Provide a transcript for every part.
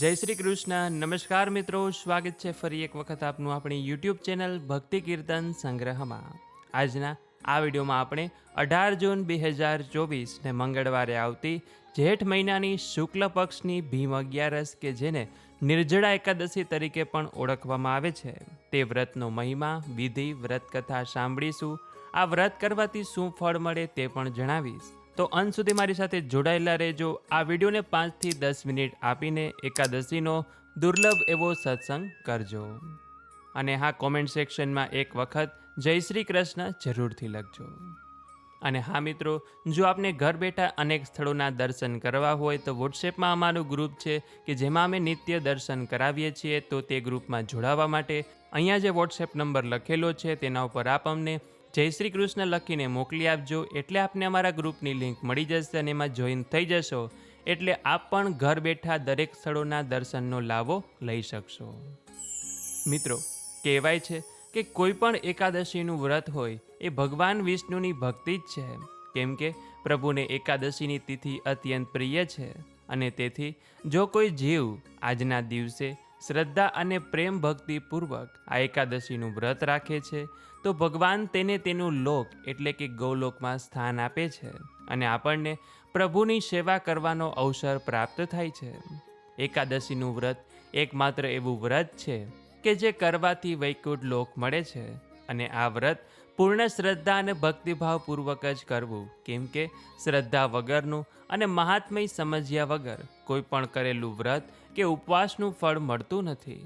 જય શ્રી કૃષ્ણ. નમસ્કાર મિત્રો. સ્વાગત છે ફરી એક વખત આપનું આપણી યુટ્યુબ ચેનલ ભક્તિ કીર્તન સંગ્રહમાં. આજના આ વિડીયોમાં આપણે અઢાર જૂન બે હજાર ચોવીસને મંગળવારે આવતી જેઠ મહિનાની શુક્લ પક્ષની ભીમ અગિયારસ કે જેને નિર્જળા એકાદશી તરીકે પણ ઓળખવામાં આવે છે. તે વ્રતનો મહિમા, વિધિ વ્રત કથા સાંભળીશું. આ વ્રત કરવાથી શું ફળ મળે તે પણ જણાવીશ. તો અંત સુધી મારી સાથે જોડાયેલા રહેજો. આ વિડીયોને પાંચથી દસ મિનિટ આપીને એકાદશીનો દુર્લભ એવો સત્સંગ કરજો. અને હા કોમેન્ટ સેક્શનમાં એક વખત જય શ્રી કૃષ્ણ જરૂરથી લખજો. અને હા, મિત્રો, જો આપને ઘર બેઠા અનેક સ્થળોના દર્શન કરવા હોય તો વોટ્સએપમાં અમારું ગ્રુપ છે કે જેમાં અમે નિત્ય દર્શન કરાવીએ છીએ તો તે ગ્રુપમાં જોડાવા માટે અહીંયા જે વોટ્સએપ નંબર લખેલો છે તેના ઉપર આપ અમને જય શ્રી કૃષ્ણ લખીને મોકલી આપજો એટલે આપને અમારા ગ્રુપની લિંક મળી જશે અને એમાં જોઈન થઈ જશો. એટલે આપ પણ ઘર બેઠા દરેક સ્થળોના દર્શનનો લાભો લઈ શકશો. મિત્રો, કહેવાય છે કે કોઈ પણ એકાદશીનું વ્રત હોય, એ ભગવાન વિષ્ણુની ભક્તિ જ છે. કેમ કે પ્રભુને એકાદશીની તિથિ અત્યંત પ્રિય છે. અને તેથી, જો કોઈ જીવ આજના દિવસે શ્રદ્ધા અને પ્રેમ ભક્તિપૂર્વક આ એકાદશીનું વ્રત રાખે છે તો ભગવાન તેને તેનું લોક, એટલે કે ગૌલોકમાં સ્થાન આપે છે અને આપણને પ્રભુની સેવા કરવાનો અવસર પ્રાપ્ત થાય છે. એકાદશીનું વ્રત એકમાત્ર એવું વ્રત છે કે જે કરવાથી વૈકુંઠ લોક મળે છે અને આ વ્રત પૂર્ણ શ્રદ્ધા અને ભક્તિભાવપૂર્વક જ કરવું. કેમ કે શ્રદ્ધા વગરનું અને મહાત્મય સમજ્યા વગર કોઈ પણ કરેલું વ્રત કે ઉપવાસનું ફળ મળતું નથી.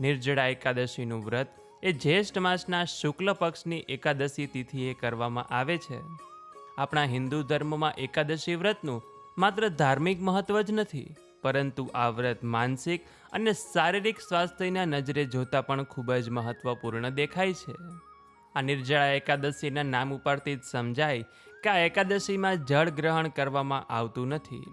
નિર્જળા એકાદશીનું વ્રત એ જ્યેષ્ઠ માસના શુક્લ પક્ષની એકાદશી તિથિએ કરવામાં આવે છે. આપણા હિન્દુ ધર્મમાં એકાદશી વ્રતનું માત્ર ધાર્મિક મહત્વ જ નથી, પરંતુ આ વ્રત માનસિક અને શારીરિક સ્વાસ્થ્યના નજરે જોતા પણ ખૂબ જ મહત્વપૂર્ણ દેખાય છે. આ નિર્જળા એકાદશીના નામ ઉપરથી જ સમજાય કે આ એકાદશીમાં જળ ગ્રહણ કરવામાં આવતું નથી.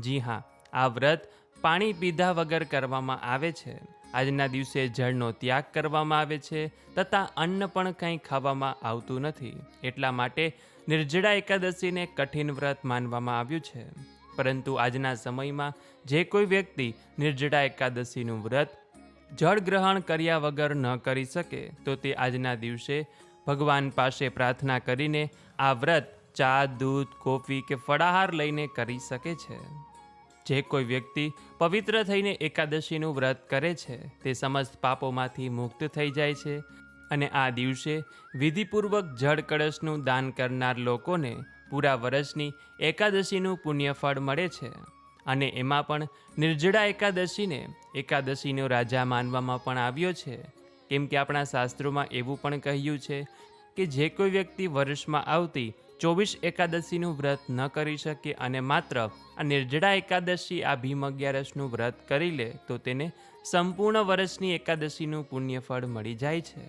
જી હા, આ વ્રત પાણી પીધા વગર કરવામાં આવે છે. આજના દિવસે જળનો ત્યાગ કરવામાં આવે છે, તથા અન્ન પણ કંઈ ખાવામાં આવતું નથી. એટલા માટે નિર્જળા એકાદશીને કઠિન વ્રત માનવામાં આવ્યું છે. પરંતુ આજના સમયમાં જે કોઈ વ્યક્તિ નિર્જળા એકાદશીનું વ્રત જળ ગ્રહણ કર્યા વગર ન કરી શકે, તો તે આજના દિવસે ભગવાન પાસે પ્રાર્થના કરીને આ વ્રત ચા, દૂધ, કોફી કે ફળાહાર લઈને કરી શકે છે. જે કોઈ વ્યક્તિ પવિત્ર થઈને એકાદશીનું વ્રત કરે છે, તે સમસ્ત પાપોમાંથી મુક્ત થઈ જાય છે અને આ દિવસે વિધિપૂર્વક જળ કળશનું દાન કરનાર લોકોને પૂરા વર્ષની એકાદશીનું પુણ્યફળ મળે છે અને એમાં પણ નિર્જળા એકાદશીને એકાદશીનો રાજા માનવામાં પણ આવ્યો છે. કેમ કે આપણા શાસ્ત્રોમાં એવું પણ કહ્યું છે કે જે કોઈ વ્યક્તિ વર્ષમાં આવતી ચોવીસ એકાદશીનું વ્રત ન કરી શકે અને માત્ર આ નિર્જળા એકાદશી આ ભીમ અગિયારસનું વ્રત કરી લે, તો તેને સંપૂર્ણ વર્ષની એકાદશીનું પુણ્યફળ મળી જાય છે.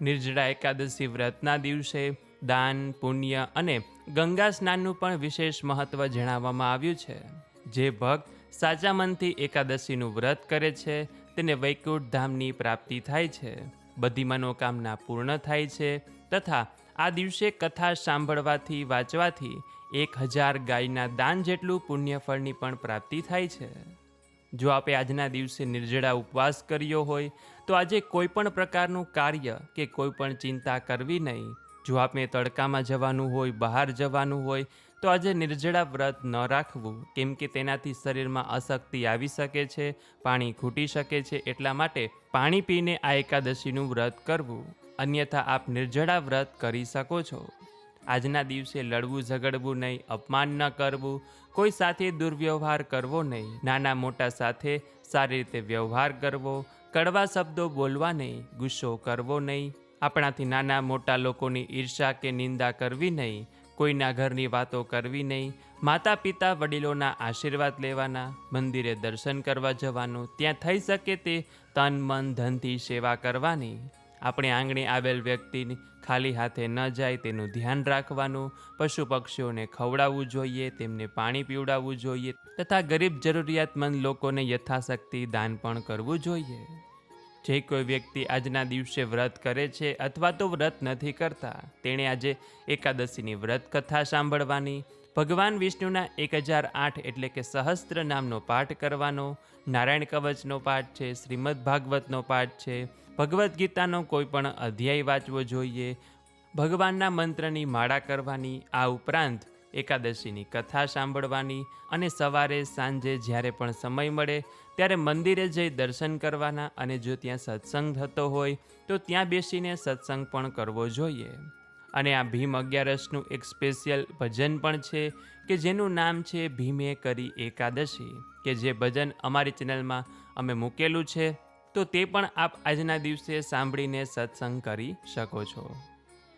નિર્જળા એકાદશી વ્રતના દિવસે દાન, પુણ્ય અને ગંગા સ્નાનનું પણ વિશેષ મહત્વ જણાવવામાં આવ્યું છે. જે ભક્ત સાચા મનથી એકાદશીનું વ્રત કરે છે, તેને વૈકુંઠ ધામની પ્રાપ્તિ થાય છે. બધી મનોકામના પૂર્ણ થાય છે તથા આ દિવસે કથા સાંભળવાથી વાંચવાથી એક હજાર ગાયના દાન જેટલું પુણ્યફળની પણ પ્રાપ્તિ થાય છે. જો આપે આજના દિવસે નિર્જળા ઉપવાસ કર્યો હોય, તો આજે કોઈ પણ પ્રકારનું કાર્ય કે કોઈ પણ ચિંતા કરવી નહીં. જો આપે તડકામાં જવાનું હોય, બહાર જવાનું હોય, તો આજે નિર્જળા વ્રત ન રાખવું. કેમ કે તેનાથી શરીરમાં અશક્તિ આવી શકે છે, પાણી ખૂટી શકે છે, એટલા માટે પાણી પીને આ એકાદશીનું વ્રત કરવું. અન્યથા આપ નિર્જળા વ્રત કરી શકો છો. આજના દિવસે લડવું, ઝઘડવું નહીં, અપમાન ન કરવું, કોઈ સાથે દુર્વ્યવહાર કરવો નહીં. નાના મોટા સાથે સારી રીતે વ્યવહાર કરવો, કડવા શબ્દો બોલવા નહીં, ગુસ્સો કરવો નહીં. આપણાથી નાના મોટા લોકોની ઈર્ષા કે નિંદા કરવી નહીં, કોઈના ઘરની વાતો કરવી નહીં માતા પિતા વડીલોના આશીર્વાદ લેવાના, મંદિરે દર્શન કરવા જવાનું, ત્યાં થઈ શકે તે તન, મન, ધનથી સેવા કરવાની. આપણે આંગણે આવેલ વ્યક્તિની ખાલી હાથે ન જાય તેનું ધ્યાન રાખવાનું પશુ પક્ષીઓને ખવડાવવું જોઈએ, તેમને પાણી પીવડાવવું જોઈએ તથા ગરીબ જરૂરિયાતમંદ લોકોને યથાશક્તિ દાન પણ કરવું જોઈએ. જે કોઈ વ્યક્તિ આજના દિવસે વ્રત કરે છે અથવા તો વ્રત નથી કરતા, તેણે આજે એકાદશીની વ્રત કથા સાંભળવાની, ભગવાન વિષ્ણુના એક હજાર આઠ એટલે કે સહસ્ત્ર નામનો પાઠ કરવાનો, નારાયણ કવચનો પાઠ છે, શ્રીમદ ભાગવતનો પાઠ છે ભગવદ્ ગીતાનો કોઈ પણ અધ્યાય વાંચવો જોઈએ, ભગવાનના મંત્રની માળા કરવાની, આ ઉપરાંત એકાદશીની કથા સાંભળવાની અને સવારે સાંજે જ્યારે પણ સમય મળે ત્યારે મંદિરે જઈ દર્શન કરવાના અને જો ત્યાં સત્સંગ થતો હોય, તો ત્યાં બેસીને સત્સંગ પણ કરવો જોઈએ. અને આ ભીમ અગિયારસનું એક સ્પેશિયલ ભજન પણ છે કે જેનું નામ છે ભીમે કરી એકાદશી, કે જે ભજન અમારી ચેનલમાં અમે મૂકેલું છે. તો તે પણ આપ આજના દિવસે સાંભળીને સત્સંગ કરી શકો છો.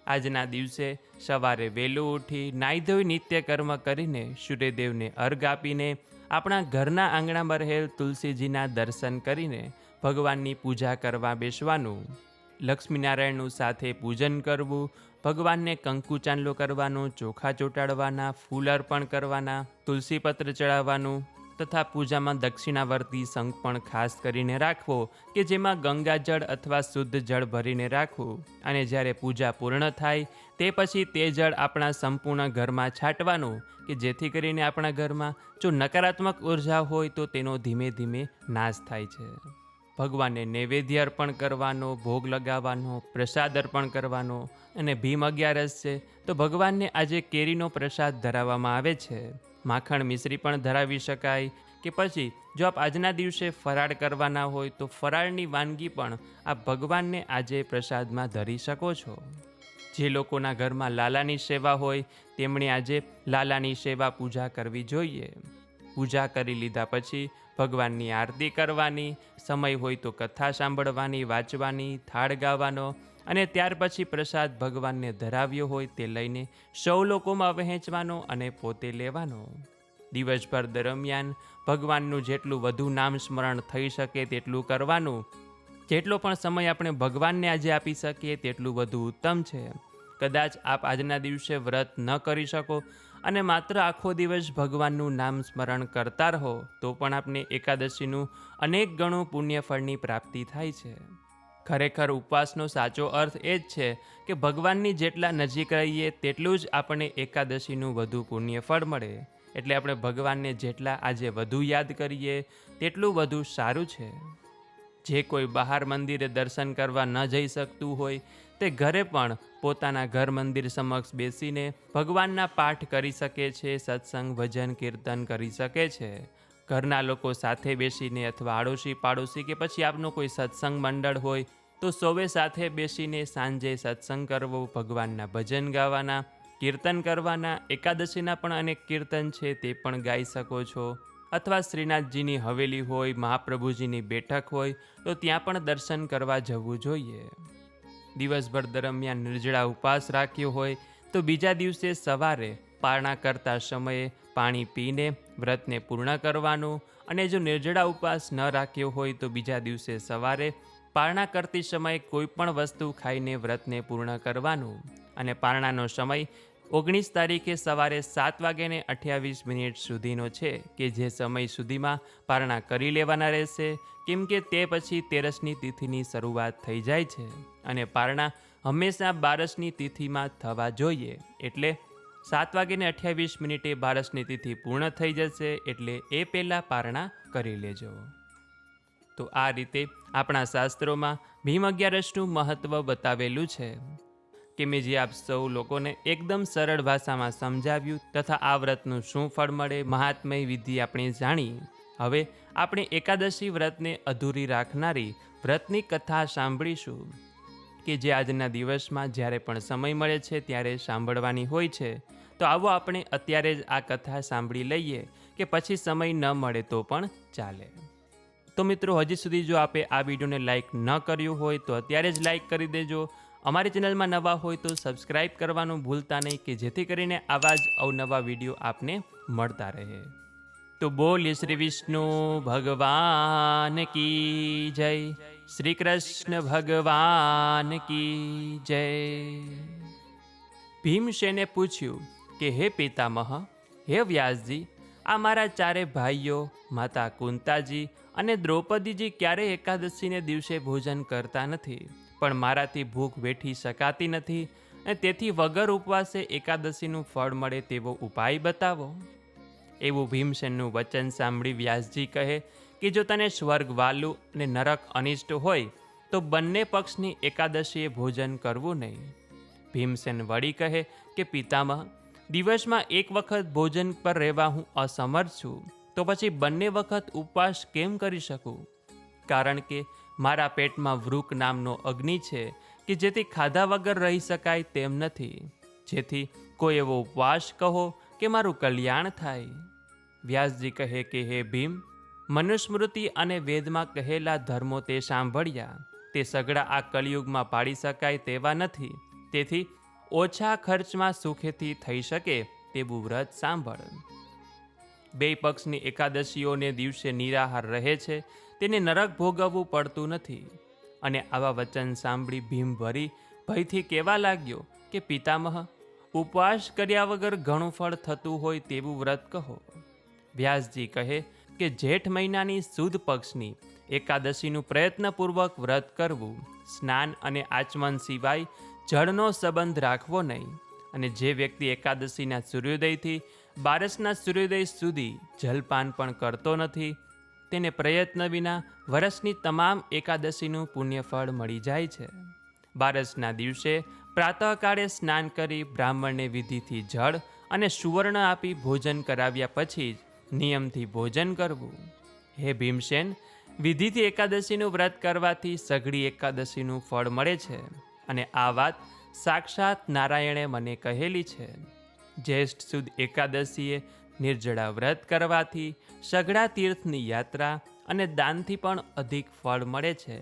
આજના દિવસે સવારે વહેલું ઉઠી નાહી ધોઈ નિત્ય કર્મ કરીને સૂર્યદેવને અર્ઘ આપીને આપણા ઘરના આંગણામાં રહેલ તુલસીજીના દર્શન કરીને ભગવાનની પૂજા કરવા બેસવાનું, લક્ષ્મીનારાયણનું સાથે પૂજન કરવું, ભગવાનને કંકુ ચાંદલો કરવાનો, ચોખા ચોંટાડવાના, ફૂલ અર્પણ કરવાના, તુલસીપત્ર ચડાવવાનું તથા પૂજામાં દક્ષિણાવર્તી સંઘ પણ ખાસ કરીને રાખવો કે જેમાં ગંગાજળ અથવા શુદ્ધ જળ ભરીને રાખવું. અને જ્યારે પૂજા પૂર્ણ થાય, તે પછી તે જળ આપણા સંપૂર્ણ ઘરમાં છાંટવાનું કે જેથી કરીને આપણા ઘરમાં જો નકારાત્મક ઊર્જા હોય તો તેનો ધીમે ધીમે નાશ થાય છે. ભગવાનને નૈવેદ્ય અર્પણ કરવાનો, ભોગ લગાવવાનો, પ્રસાદ અર્પણ કરવાનો અને ભીમ અગિયારસ છે, તો ભગવાનને આજે કેરીનો પ્રસાદ ધરાવવામાં આવે છે. માખણ મિશ્રી પણ ધરાવી શકાય કે પછી જો આપ આજના દિવસે ફરાળ કરવાના હોય તો ફરાળની વાનગી પણ આપ ભગવાનને આજે પ્રસાદમાં ધરી શકો છો. જે લોકોના ઘરમાં લાલાની સેવા હોય, તેમણે આજે લાલાની સેવા પૂજા કરવી જોઈએ. પૂજા કરી લીધા પછી ભગવાનની આરતી કરવાની, સમય હોય તો કથા સાંભળવાની, વાંચવાની, થાળ ગાવાનો અને ત્યાર પછી પ્રસાદ ભગવાનને ધરાવ્યો હોય તે લઈને સૌ લોકોમાં વહેંચવાનો અને પોતે લેવાનો. દિવસભર દરમિયાન ભગવાનનું જેટલું વધુ નામ સ્મરણ થઈ શકે તેટલું કરવાનું. જેટલો પણ સમય આપણે ભગવાનને આજે આપી શકીએ તેટલું વધુ ઉત્તમ છે. કદાચ આપ આજના દિવસે વ્રત ન કરી શકો અને માત્ર આખો દિવસ ભગવાનનું નામ સ્મરણ કરતા રહો, તો પણ આપને એકાદશીનું અનેક ગણું પુણ્યફળની પ્રાપ્તિ થાય છે. ખરેખર ઉપવાસનો સાચો અર્થ એ જ છે કે ભગવાનની જેટલા નજીક રહીએ તેટલું જ આપણને એકાદશીનું વધુ પુણ્ય ફળ મળે. એટલે આપણે ભગવાનને જેટલા આજે વધુ યાદ કરીએ તેટલું વધુ સારું છે. જે કોઈ બહાર મંદિરે દર્શન કરવા ન જઈ શકતું હોય તે ઘરે પણ પોતાના ઘર મંદિર સમક્ષ બેસીને ભગવાનના પાઠ કરી શકે છે, સત્સંગ, ભજન, કીર્તન કરી શકે છે. ઘરના લોકો સાથે બેસીને અથવા આડોશી પાડોશી કે પછી આપનો કોઈ સત્સંગ મંડળ હોય તો સૌએ સાથે બેસીને સાંજે સત્સંગ કરવો, ભગવાનના ભજન ગાવાના, કીર્તન કરવાના, એકાદશીના પણ અનેક કીર્તન છે તે પણ ગાઈ શકો છો. અથવા શ્રીનાથજીની હવેલી હોય, મહાપ્રભુજીની બેઠક હોય, તો ત્યાં પણ દર્શન કરવા જવું જોઈએ. દિવસભર દરમિયાન નિર્જળા ઉપવાસ રાખ્યો હોય, તો બીજા દિવસે સવારે પારણા કરતા સમયે પાણી પીને વ્રતને પૂર્ણ કરવાનું અને જો નિર્જળા ઉપવાસ ન રાખ્યો હોય, તો બીજા દિવસે સવારે પારણા કરતી સમયે કોઈ પણ વસ્તુ ખાઈને વ્રતને પૂર્ણ કરવાનું અને પારણાનો સમય ઓગણીસ તારીખે સવારે સાત વાગ્યાને અઠ્યાવીસ મિનિટ સુધીનો છે કે જે સમય સુધીમાં પારણા કરી લેવાના રહેશે, કેમ કે તે પછી તેરસની તિથિની શરૂઆત થઈ જાય છે અને પારણા હંમેશા બારસની તિથિમાં થવા જોઈએ. એટલે સાત વાગ્યાને અઠ્યાવીસ મિનિટે બારસની તિથિ પૂર્ણ થઈ જશે એટલે એ પહેલાં પારણા કરી લેજો. તો આ રીતે આપણા શાસ્ત્રોમાં ભીમ અગિયારસનું મહત્ત્વ બતાવેલું છે કે મેં જે આપ સૌ લોકોને એકદમ સરળ ભાષામાં સમજાવ્યું તથા આ વ્રતનું શું ફળ મળે મહાત્મય વિધિ આપણે જાણી. હવે આપણે એકાદશી વ્રતને અધૂરી રાખનારી વ્રતની કથા સાંભળીશું કે જે આજના દિવસમાં જ્યારે પણ સમય મળે છે ત્યારે સાંભળવાની હોય છે. તો આવો આપણે અત્યારે જ આ કથા સાંભળી લઈએ કે પછી સમય ન મળે તો પણ ચાલે. તો મિત્રો, હજી સુધી જો આપે આ વિડીયોને લાઇક ન કર્યું હોય તો અત્યારે જ લાઇક કરી દેજો. અમારી ચેનલમાં નવા હોય તો સબસ્ક્રાઇબ કરવાનું ભૂલતા નહીં કે જેથી કરીને આવા જ અવનવા વીડિયો આપને મળતા રહે. તો બોલીએ શ્રી વિષ્ણુ ભગવાન કી જય. શ્રી કૃષ્ણ ભગવાન કી જય. ભીમસેને પૂછ્યું કે, હે પિતામહ, હે વ્યાસજી આ મારા ચારે ભાઈઓ, માતા કુંતાજી અને દ્રૌપદીજી ક્યારેય એકાદશીને દિવસે ભોજન કરતા નથી. પણ મારાથી ભૂખ વેઠી શકાતી નથી અને તેથી વગર ઉપવાસે એકાદશીનું ફળ મળે તેવો ઉપાય બતાવો. એવું ભીમસેનનું વચન સાંભળી વ્યાસજી કહે કે જો તને સ્વર્ગ વાલું અને નરક અનિષ્ટ હોય, તો બંને પક્ષની એકાદશીએ ભોજન કરવું નહીં. ભીમસેન વળી કહે કે, પિતામહ દિવસમાં એક વખત ભોજન પર રહેવા હું અસમર્થ છું, તો પછી બંને વખત ઉપવાસ કેમ કરી શકું? કારણ કે મારા પેટમાં વૃક નામનો અગ્નિ છે કે જેથી ખાધા વગર રહી શકાય તેમ નથી. જેથી કોઈ એવો ઉપવાસ કહો કે મારું કલ્યાણ થાય. વ્યાસજી કહે કે, હે ભીમ, મનુસ્મૃતિ અને વેદમાં કહેલા ધર્મો તે સાંભળ્યા. તે સગડા આ કલયુગમાં પાડી શકાય તેવા નથી. તેથી ઓછા ખર્ચમાં સુખેથી થઈ શકે તેવું વ્રત સાંભળ. બે પક્ષની એકાદશીઓને દિવસે નિરાહાર રહે છે, તેને નરક ભોગવવું પડતું નથી. અને આવા વચન સાંભળી ભીમ ભરી ભયથી કહેવા લાગ્યો કે, પિતામહ, ઉપવાસ કર્યા વગર ઘણું ફળ થતું હોય તેવું વ્રત કહો. વ્યાસજી કહે કે, જેઠ મહિનાની સુદ પક્ષની એકાદશીનું પ્રયત્નપૂર્વક વ્રત કરવું, સ્નાન અને આચમન સિવાય જળનો સંબંધ રાખવો નહીં. અને જે વ્યક્તિ એકાદશીના સૂર્યોદયથી બારસના સૂર્યોદય સુધી જલપાન પણ કરતો નથી, તેને પ્રયત્ન વિના વર્ષની તમામ એકાદશીનું પુણ્યફળ મળી જાય છે. બારસના દિવસે પ્રાતઃકાળે સ્નાન કરી બ્રાહ્મણને વિધિથી જળ અને સુવર્ણ આપી ભોજન કરાવ્યા પછી જ નિયમથી ભોજન કરવું. હે ભીમસેન, વિધિથી એકાદશીનું વ્રત કરવાથી સઘળી એકાદશીનું ફળ મળે છે. અને આ વાત સાક્ષાત નારાયણે મને કહેલી છે. જ્યેષ્ઠ સુદ એકાદશીએ નિર્જળા વ્રત કરવાથી સઘળા તીર્થની યાત્રા અને દાનથી પણ અધિક ફળ મળે છે.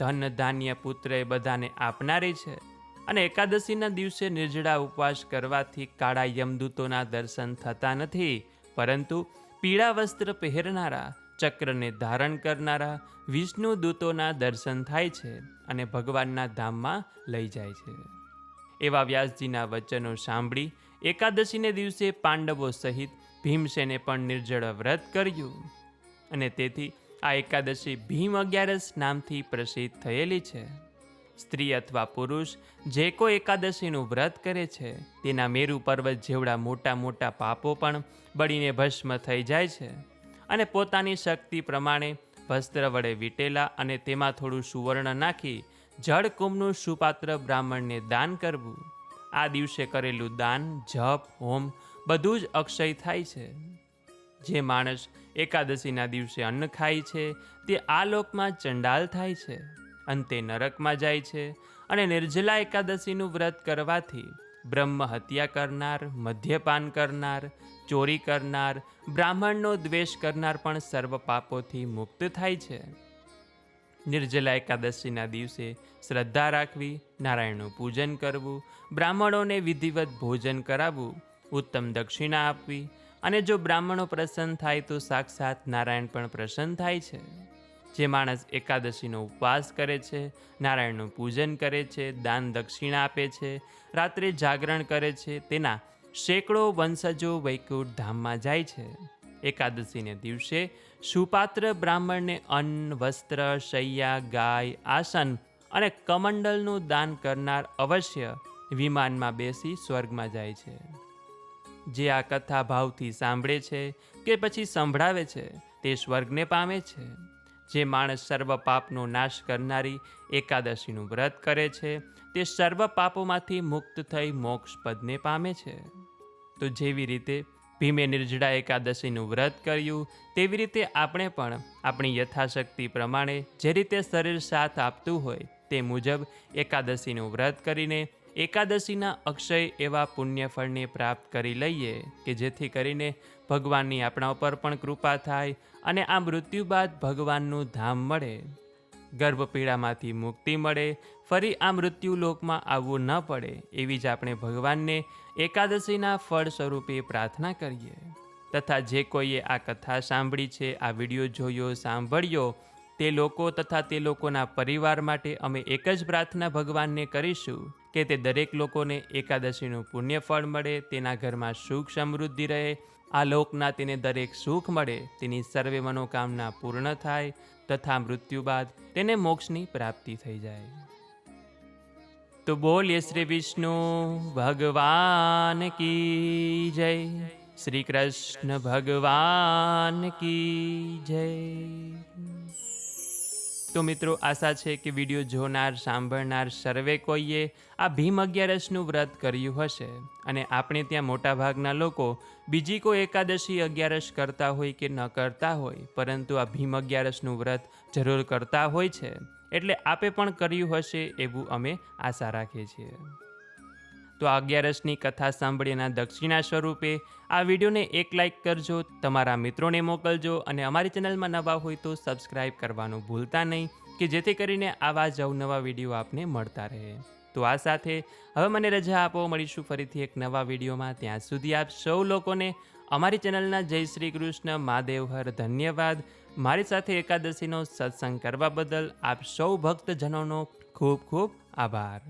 ધન ધાન્ય પુત્ર એ બધાને આપનારી છે અને એકાદશીના દિવસે નિર્જળા ઉપવાસ કરવાથી કાળા યમદૂતોના દર્શન થતા નથી, પરંતુ પીળા વસ્ત્ર પહેરનારા ચક્રને ધારણ કરનારા વિષ્ણુ દૂતોના દર્શન થાય છે અને ભગવાનના ધામમાં લઈ જાય છે. એવા વ્યાસજીના વચનો સાંભળી એકાદશીને દિવસે પાંડવો સહિત ભીમસેને પણ નિર્જળ વ્રત કર્યું અને તેથી આ એકાદશી ભીમ અગિયારસ નામથી પ્રસિદ્ધ થયેલી છે. સ્ત્રી અથવા પુરુષ જે કોઈ એકાદશીનું વ્રત કરે છે, તેના મેરુ પર્વત જેવડા મોટા મોટા પાપો પણ બળીને ભસ્મ થઈ જાય છે. અને પોતાની શક્તિ પ્રમાણે વસ્ત્ર વડે વીટેલા અને તેમાં થોડું સુવર્ણ નાખી જળ કુંભનું સુપાત્ર બ્રાહ્મણને દાન કરવું. આ દિવસે કરેલું દાન, જપ, હોમ બધું જ અક્ષય થાય છે. જે માણસ એકાદશીના દિવસે અન્ન ખાય છે, તે આ લોકમાં ચંડાલ થાય છે. અંતે નરકમાં જાય છે અને નિર્જલા એકાદશીનું વ્રત કરવાથી બ્રહ્મ હત્યા કરનાર, મદ્યપાન કરનાર, ચોરી કરનાર, બ્રાહ્મણનો દ્વેષ કરનાર પણ સર્વ પાપોથી મુક્ત થાય છે. નિર્જલા એકાદશીના દિવસે શ્રદ્ધા રાખવી, નારાયણનું પૂજન કરવું, બ્રાહ્મણોને વિધિવત ભોજન કરાવવું, ઉત્તમ દક્ષિણા આપવી અને જો બ્રાહ્મણો પ્રસન્ન થાય તો સાક્ષાત નારાયણ પણ પ્રસન્ન થાય છે. જે માણસ એકાદશીનો ઉપવાસ કરે છે, નારાયણનું પૂજન કરે છે, દાન દક્ષિણા આપે છે, રાત્રે જાગરણ કરે છે, તેના સેંકડો વંશજો વૈકુંઠ ધામમાં જાય છે. એકાદશીને દિવસે સુપાત્ર બ્રાહ્મણને અન્ન, વસ્ત્ર, શૈયા, ગાય, આસન અને કમંડલનું દાન કરનાર અવશ્ય વિમાનમાં બેસી સ્વર્ગમાં જાય છે. જે આ કથા ભાવથી સાંભળે છે કે પછી સંભળાવે છે, તે સ્વર્ગને પામે છે. જે માણસ સર્વ પાપનો નાશ કરનારી એકાદશીનું વ્રત કરે છે, તે સર્વ પાપોમાંથી મુક્ત થઈ મોક્ષ પદને પામે છે. તો જેવી રીતે ભીમે નિર્જળા એકાદશીનું વ્રત કર્યું, તેવી રીતે આપણે પણ આપણી યથાશક્તિ પ્રમાણે જે રીતે શરીર સાથ આપતું હોય તે મુજબ એકાદશીનું વ્રત કરીને એકાદશીના અક્ષય એવા પુણ્યફળને પ્રાપ્ત કરી લઈએ કે જેથી કરીને ભગવાનની આપણા ઉપર પણ કૃપા થાય અને આ મૃત્યુ બાદ ભગવાનનું ધામ મળે. ગર્ભપીડામાંથી મુક્તિ મળે, ફરી આ મૃત્યુ લોકમાં આવવું ન પડે એવી જ આપણે ભગવાનને એકાદશીના ફળ સ્વરૂપે પ્રાર્થના કરીએ. તથા જે કોઈએ આ કથા સાંભળી છે, આ વીડિયો જોયો, સાંભળ્યો તે લોકો તથા તે લોકોના પરિવાર માટે અમે એક જ પ્રાર્થના ભગવાનને કરીશું કે તે દરેક લોકોને એકાદશીનું પુણ્ય ફળ મળે, તેના ઘરમાં સુખ સમૃદ્ધિ રહે, આ લોકના તેને દરેક સુખ મળે, તેની સર્વે મનોકામના પૂર્ણ થાય તથા મૃત્યુ બાદ તેને મોક્ષની પ્રાપ્તિ થઈ જાય. તો બોલીએ શ્રી વિષ્ણુ, ભગવાન કી જય? શ્રી કૃષ્ણ ભગવાન કી જય? તો મિત્રો આશા છે કે વીડિયો જોનાર, સાંભળનાર સર્વે કોઈએ આ ભીમ અગિયારસનું વ્રત કર્યું હશે. અને આપણે ત્યાં મોટાભાગના લોકો બીજી કોઈ એકાદશી અગિયારસ કરતા હોય કે ન કરતા હોય, પરંતુ આ ભીમ અગિયારસનું વ્રત જરૂર કરતા હોય છે. એટલે આપે પણ કર્યું હશે એવું અમે આશા રાખીએ છીએ. તો આ અગિયારસની કથા સાંભળીના દક્ષિણા સ્વરૂપે આ વિડીયોને એક લાઇક કરજો, તમારા મિત્રોને મોકલજો અને અમારી ચેનલમાં નવા હોય તો સબસ્ક્રાઇબ કરવાનું ભૂલતા નહીં, કે જેથી કરીને આવા જ અવનવા વીડિયો આપને મળતા રહે. તો આ સાથે હવે મને રજા આપો, મળીશું ફરીથી એક નવા વિડીયોમાં. ત્યાં સુધી આપ સૌ લોકોને અમારી ચેનલના જય શ્રી કૃષ્ણ, મહાદેવ હર ધન્યવાદ. મારી સાથે એકાદશીનો સત્સંગ કરવા બદલ આપ સૌ ભક્તજનોનો ખૂબ ખૂબ આભાર.